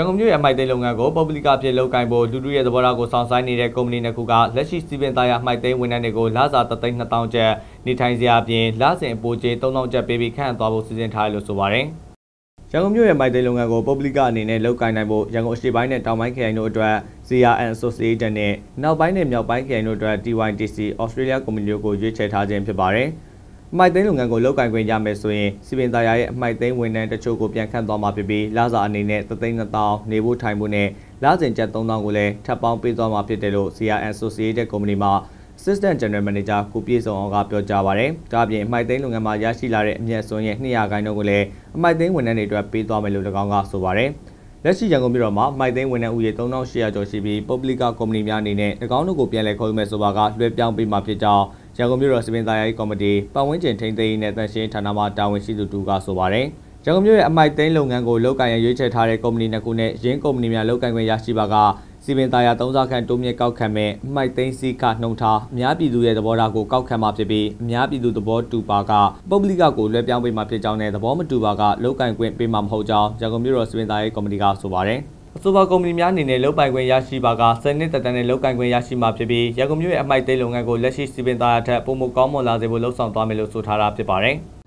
န်ကုန်မြို့ရဲ့အမိုက်သိမ်းလုပ်ငန်းကိုပုဂ္ဂလိကအဖြစ်လုပ်ကိုင်ဖို့လူလူရဲ့သဘောထားကိုစောင့်ဆိုင်နေတဲ့ကုမ္ပဏီနှစ်ခုကလက်ရှိစီပင်သားရအမိုက်သိမ်းဝန်ထမ်းတွေကိုလစာ3သိန်း2000ကျပ်နေထိုင်စရာအပြင်လစဉ်အပိုကျေး3000ကျပ်ပေးပြီးခန့်သွားဖို့စီစဉ်ထားတယ်လို့ဆိုပါတယ်။ရန်ကုန်မြို့ရဲ့မိုက်သိမ်းလုပ်ငန်းကိုပုဂ္ဂလိကအနေနဲ့လုပ်ကိုင်နိုင်ဖို့ရန်ကုန်အရှေ့ပိုင်းနဲ့တောင်ပိုင်းခရိုင်တို့အတွက် CRN Association နဲ့နောက်ပိုင်းနဲ့မြောက်ပိုင်းခရိုင်တို့အတွက် TYTC Australia ကုမ္ပဏီတို့ကိုရွေးချယ်ထားခြင်းဖြစ်ပါတယ်။ အမိုက်သိမ်းလုပ်ငန်းကိုလုပ်ကင်ခွင့်ရမယ်ဆိုရင်စီပင်သားရရဲ့အမိုက်သိမ်းဝန်ထမ်းတချို့ကိုပြန်ခန့်သွားမှာဖြစ်ပြီးလစာအနေနဲ့3သိန်း2000နေဖို့ထိုင်ဖို့နဲ့လစဉ်ကျပ်3000ကိုလည်းထပ်ပေါင်းပေးသွားမှာဖြစ်တယ်လို့ CRN Associated Company မှာ Assistant General Manager ကိုပြေဆောင်အောင်ကပြောကြားပါတယ်။ဒါ့အပြင်အမိုက်သိမ်းလုပ်ငန်းမှာရရှိလာတဲ့အမြတ်စွန်းရဲ့200ခိုင်နှုန်းကိုလည်းအမိုက်သိမ်းဝန်ထမ်းတွေအတွက်ပေးသွားမယ်လို့၎င်းကဆိုပါတယ်။လက်ရှိရန်ကုန်ပြည်တော်မှာမိုက်သိန်းဝန်ထမ်းဦးရေ3800ကျော်ရှိပြီးပုဂ္ဂလိကကုမ္ပဏီများအနေနဲ့၎င်းတို့ကိုပြန်လည်ခေါ်ယူမယ်ဆိုပါကလွှဲပြောင်းပေးမှာဖြစ်ကြောင်း ရန်ကုန်မြို့တော်စပင်သားရေးကော်မတီပတ်ဝန်းကျင်ထိန်းသိမ်းရေးနဲ့တန်ရှင်းဌာနမှတာဝန်ရှိသူတူကဆိုပါတယ်။ရန်ကုန်မြို့ရဲ့အမိုက်သိန်းလုပ်ငန်းကိုလုပ်ကိုင်ရရွေးချယ်ထားတဲ့ကုမ္ပဏီနှစ်ခုနဲ့ရင်းကုမ္ပဏီများလုပ်ကိုင်ခွင့်ရရှိပါကစီပင်သားရ၃စားခန့်တိုးမြင့်ကောက်ခံမဲ့အမိုက်သိန်းစီကနှုံထားအများပြည်သူရဲ့သဘောထားကိုကောက်ခံမှာဖြစ်ပြီးအများပြည်သူသဘောတူပါကပုဂ္ဂလိကကိုလွှဲပြောင်းပေးမှာဖြစ်ကြောင်းနဲ့သဘောမတူပါကလုပ်ကိုင်ခွင့်ပေးမှာမဟုတ်ကြောင်းရန်ကုန်မြို့တော်စပင်သားရေးကော်မတီကဆိုပါတယ်။ အဆိုပါကုမ္ပဏီများအနေနဲ့လုပ်ပိုင်ခွင့်ရရှိပါကစနစ်တတန်နဲ့လုပ်ကိုင်ခွင့်ရရှိမှာဖြစ်ပြီးရန်ကုန်မြို့ရဲ့အမိုက်သိမ်းလုပ်ငန်းကိုလက်ရှိစီပင်သားရထက်ပုံမကောင်းမွန်လာစေဖို့လှုံ့ဆော်သွားမယ်လို့ဆိုထားတာဖြစ်ပါတယ်။